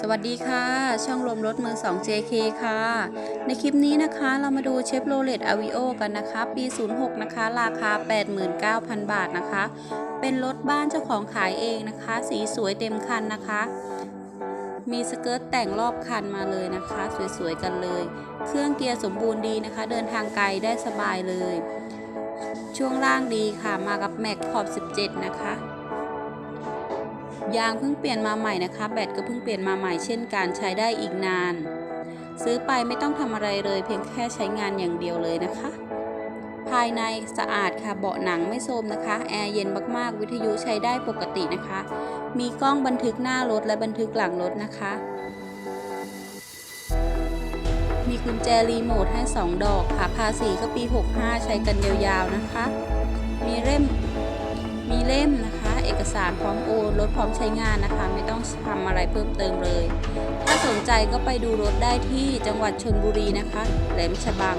สวัสดีค่ะ ช่องรวมรถมือ 2 JK ค่ะ ในคลิปนี้นะคะเรามาดูเชฟโรเลตอาวิโอกันนะคะ ปี 06 นะคะ ราคา 89,000 บาทนะคะ เป็นรถบ้านเจ้าของขายเองนะคะ สีสวยเต็มคันนะคะ มีสเกิร์ตแต่งรอบคันมาเลยนะคะ สวยๆกันเลย เครื่องเกียร์สมบูรณ์ดีนะคะ เดินทางไกลได้สบายเลย ช่วงล่างดีค่ะมากับแม็กขอบ 17 นะคะ ยางเพิ่งเปลี่ยนมาใหม่นะคะ แบตก็เพิ่งเปลี่ยนมาใหม่เช่นกันใช้ได้อีกนาน ซื้อไปไม่ต้องทำอะไรเลย เพียงแค่ใช้งานอย่างเดียวเลยนะคะ ภายในสะอาดค่ะเบาะหนังไม่โทรมนะคะ แอร์เย็นมากๆ วิทยุใช้ได้ปกตินะคะ มีกล้องบันทึกหน้ารถและบันทึกหลังรถนะคะ มีกุญแจรีโมทให้ 2 ดอกค่ะภาษีก็ปี 65 ใช้กันยาวๆนะคะ มีเล่มมีเล่มนะคะ สารพร้อมโอนรถพร้อมใช้งานนะคะ ไม่ต้องทำอะไรเพิ่มเติมเลย ถ้าสนใจก็ไปดูรถได้ที่จังหวัดชนบุรีนะคะแหลมฉบัง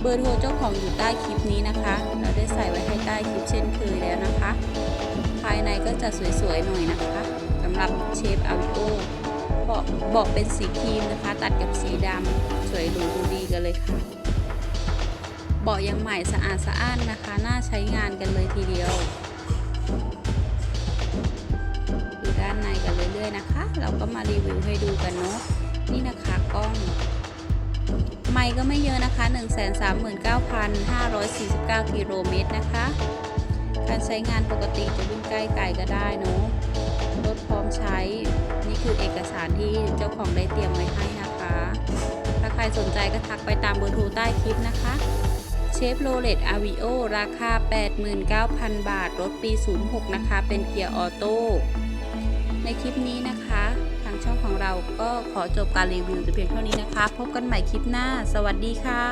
เบอร์โทรเจ้าของอยู่ใต้คลิปนี้นะคะ เราได้ใส่ไว้ให้ใต้คลิปเช่นเคยแล้วนะคะ ภายในก็จะสวยๆหน่อยนะคะสำหรับเชฟอาวิโอเบาะเบาะเป็นสีครีมนะคะ ตัดกับสีดำสวยหรูดูดีกันเลยค่ะเบาะยังใหม่สะอาดสะอ้านนะคะ น่าใช้งานกันเลยทีเดียว เรื่อยนะคะ เราก็มารีวิวให้ดูกันเนาะนี่นะคะกล้อง ไม่ก็ไม่เยอะนะคะ 139,549 กิโลเมตรนะคะ การใช้งานปกติจะวิ่งใกล้ไกลก็ได้เนาะรถพร้อมใช้ นี่คือเอกสารที่เจ้าของได้เตรียมไว้ให้นะคะ ถ้าใครสนใจก็ทักไปตามเบอร์โทรใต้คลิปนะคะเชฟโรเลตอาวิโอราคา 89,000 บาท รถปี 06 นะคะ เป็นเกียร์ออโต้ ในคลิปนี้นะคะ ทางช่องของเราก็ขอจบการรีวิวแต่เพียงเท่านี้นะคะ พบกันใหม่คลิปหน้า สวัสดีค่ะ